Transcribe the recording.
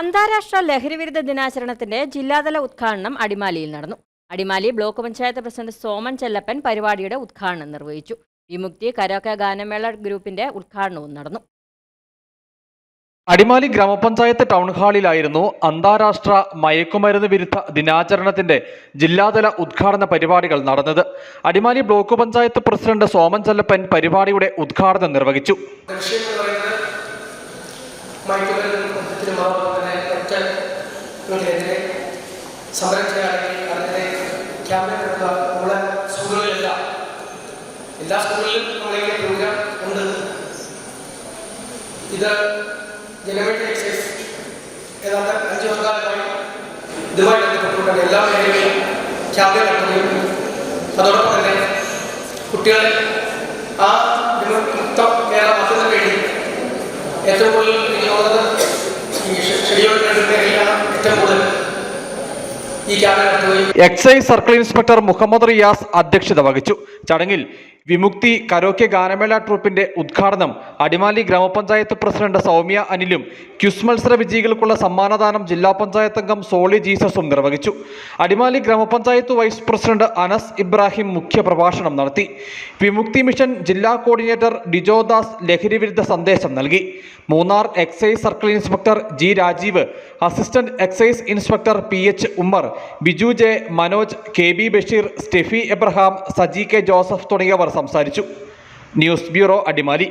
അന്താരാഷ്ട്ര ലഹരിവിരുദ്ധ ദിനാചരണത്തിന്റെ ജില്ലാതല ഉദ്ഘാടനം അടിമാലിയിൽ നടന്നു. അടിമാലി ബ്ലോക്ക് പഞ്ചായത്ത് പ്രസിഡന്റ് സോമൻ ചെല്ലപ്പൻ പരിപാടിയുടെ ഉദ്ഘാടനം നിർവഹിച്ചു. വിമുക്തി കരോക്ക ഗാനമേള ഗ്രൂപ്പിന്റെ ഉദ്ഘാടനവും നടന്നു. അടിമാലി ഗ്രാമപഞ്ചായത്ത് ടൗൺ ഹാളിലായിരുന്നു അന്താരാഷ്ട്ര മയക്കുമരുന്ന് വിരുദ്ധ ദിനാചരണത്തിന്റെ ജില്ലാതല ഉദ്ഘാടന പരിപാടികൾ നടന്നത്. അടിമാലി ബ്ലോക്ക് പഞ്ചായത്ത് പ്രസിഡന്റ് സോമൻ ചെല്ലപ്പൻ പരിപാടിയുടെ ഉദ്ഘാടനം നിർവഹിച്ചു. ഇതിനെതിരെ സമരം ചെയ്യാണെങ്കിൽ അതിനെ ക്യാമ്പയിൻ നടത്തുക നമ്മളെ സ്കൂളുകളിലെല്ലാം എല്ലാ സ്കൂളുകളിലും നമ്മളിങ്ങനെ പ്രോഗ്രാം ഉണ്ട്. ഇത് ജനമേറ്റ എക്സൈസ് ഏതാണ്ട് അഞ്ച് വർഷക്കാലമായി ഇതുമായി ബന്ധപ്പെട്ടുകൊണ്ട് എല്ലാ മേഖലകളിലും ക്യാമ്പയിൻ നടത്തുകയും അതോടൊപ്പം തന്നെ കുട്ടികളെ ആ വിമുക്ത കേരളമാക്കുന്നതിന് വേണ്ടി ഏറ്റവും കൂടുതൽ എനിക്ക് തോന്നുന്നത് ഈ ഷെഡ്യൂൾ മേഖലയിലാണ് ഏറ്റവും കൂടുതൽ ഈ ക്യാമ്പയിൻ നടത്തുകയും excise circle inspector Muhammad Riyas അധ്യക്ഷത വഹിച്ചു. ചടങ്ങിൽ വിമുക്തി കരോക്കെ ഗാനമേള ട്രൂപ്പിന്റെ ഉദ്ഘാടനം അടിമാലി ഗ്രാമപഞ്ചായത്ത് പ്രസിഡന്റ് സൗമ്യ അനിലും ക്യുസ് മത്സര വിജയികൾക്കുള്ള സമ്മാനദാനം ജില്ലാ പഞ്ചായത്ത് അംഗം സോളി ജീസസും നിർവഹിച്ചു. അടിമാലി ഗ്രാമപഞ്ചായത്ത് വൈസ് പ്രസിഡന്റ് അനസ് ഇബ്രാഹിം മുഖ്യ പ്രഭാഷണം നടത്തി. വിമുക്തി മിഷൻ ജില്ലാ കോർഡിനേറ്റർ ഡിജോദാസ് ലഹരിവിരുദ്ധ സന്ദേശം നൽകി. Munnar excise circle inspector G Rajeev assistant excise inspector P H Ummer Biju J Manoj K B Basheer Steffi Abraham Saji K Joseph തുടങ്ങിയവർ സംസാരിച്ചു. News bureau Adimali.